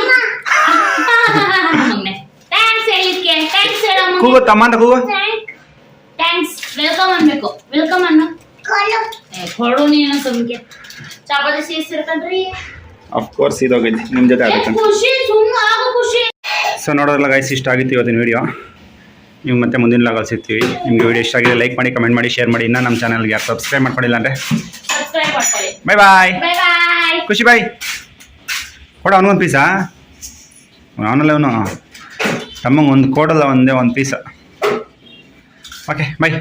ಥ್ಯಾಂಕ್ಸ್ ಹೇಳಿದ್ಕೆ ಥ್ಯಾಂಕ್ಸ್ ಹೇಳಮ್ಮ ಕೂಗು ತಮ್ಮ ಅಂತ ಕೂಗು ಥ್ಯಾಂಕ್ಸ್ ವೆಲ್ಕಮ್ ಅನ್ಬೇಕು ವೆಲ್ಕಮ್ ಅನ್ನು ಏ, ಕೊಡು ನೀನು ಸುಮ್ಕೆ ಚಪಾತಿ ಸೇರಿಸಿರ್ಕಂಡ್ರಿ ಅಫ್ ಕೋರ್ಸ್ ಇದೋಗೈತಿ ನಿಮ್ಮ ಜೊತೆ ಏ, ಆಗುತ್ತೆ ಖುಷಿ ಸುಮ್ಮ ಆಗು ಖುಷಿ ಸೊ ನೋಡೋದ್ರಲ್ಲ ಗೈಸ್ ಇಷ್ಟ ಆಗಿತ್ತು ಇವತ್ತಿನ ವಿಡಿಯೋ ನೀವು ಮತ್ತೆ ಮುಂದಿನ ಲಾಗಲ್ಲಿ ಸಿಗ್ತೀವಿ. ನಿಮಗೆ ವಿಡಿಯೋ ಇಷ್ಟ ಆಗಿದೆ ಲೈಕ್ ಮಾಡಿ ಕಮೆಂಟ್ ಮಾಡಿ ಶೇರ್ ಮಾಡಿ. ಇನ್ನೂ ನಮ್ಮ ಚಾನಲ್ಗೆ ಯಾರು ಸಬ್ಸ್ಕ್ರೈಬ್ ಮಾಡ್ಕೊಂಡಿಲ್ಲ ಅಂದರೆ ಬಾಯ್ ಬಾಯ್ ಖುಷಿ ಬಾಯ್. ಕೊಡ ಅವನಿಗೊಂದು ಪೀಸಾ ಅವನಲ್ಲ ಅವನು. ತಮ್ಮಂಗೆ ಒಂದು ಕೊಡಲ್ಲ ಒಂದೇ ಒಂದು ಪೀಸ ಓಕೆ ಬಾಯ್